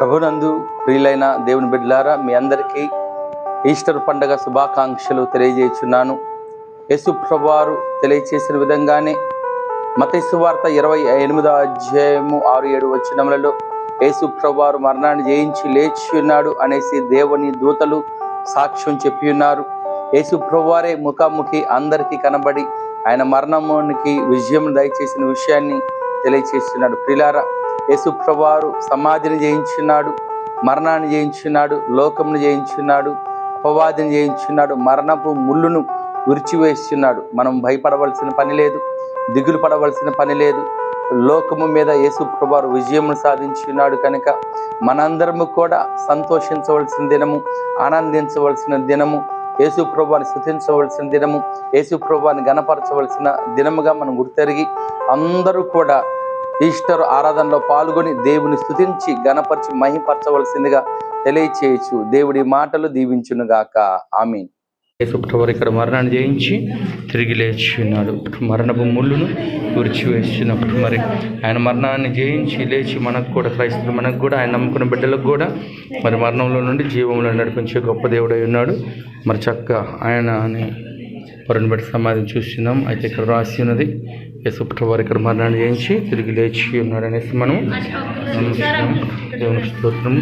ప్రభునందు ప్రియులైన దేవుని బిడ్డలారా మీ అందరికీ ఈస్టర్ పండగ శుభాకాంక్షలు తెలియజేస్తున్నాను యేసు ప్రభువారు తెలియచేసిన విధంగానే మతైసు వార్త ఇరవై ఎనిమిదో అధ్యాయము ఆరు ఏడు వచ్చినములలో యేసు ప్రభువారు మరణాన్ని జయించి లేచి ఉన్నాడు అనేసి దేవుని దూతలు సాక్ష్యం చెప్పి ఉన్నారు. యేసు ప్రభువారే ముఖాముఖి అందరికీ కనబడి ఆయన మరణమునికి విజయం దయచేసిన విషయాన్ని తెలియచేస్తున్నాడు. ప్రిలారా యేసుప్రభువారు సమాధిని జయించున్నాడు మరణాన్ని జయించున్నాడు లోకంను జయించున్నాడు అపవాదిని జయించున్నాడు మరణపు ముళ్ళును ఉరిచివేస్తున్నాడు మనం భయపడవలసిన పని లేదు దిగులు పడవలసిన పని లేదు. లోకము మీద యేసు ప్రభువారు విజయం సాధించున్నాడు కనుక మనందరము కూడా సంతోషించవలసిన దినము ఆనందించవలసిన దినము యేసు ప్రభువాన్ని స్థుతించవలసిన దినము యేసు గణపరచవలసిన దినముగా మనం గుర్తెరిగి అందరూ కూడా ఈస్టర్ ఆరాధనలో పాల్గొని దేవుని స్థుతించి గణపరిచి మహిపరచవలసిందిగా తెలియచేయచ్చు దేవుడి మాటలు దీవించునుగాక. ఆమె యేసుప్రభు ఇక్కడ మరణాన్ని జయించి తిరిగి లేచి ఉన్నాడు మరణపు ముళ్ళును విరిచివేసినప్పుడు మరి ఆయన మరణాన్ని జయించి లేచి మనకు కూడా క్రైస్తవులు మనకు కూడా ఆయన నమ్ముకున్న బిడ్డలకు కూడా మరి మరణంలో నుండి జీవంలో నడిపించే గొప్ప దేవుడై ఉన్నాడు. మరి చక్క ఆయన వరుణ్ బట్టి సమాధిని చూస్తున్నాం. అయితే ఇక్కడ రాసి ఉన్నది యేసుప్రభు వారు ఇక్కడ మరణాన్ని జయించి తిరిగి లేచి ఉన్నాడు అనేసి మనం దేవుని స్తోత్రం.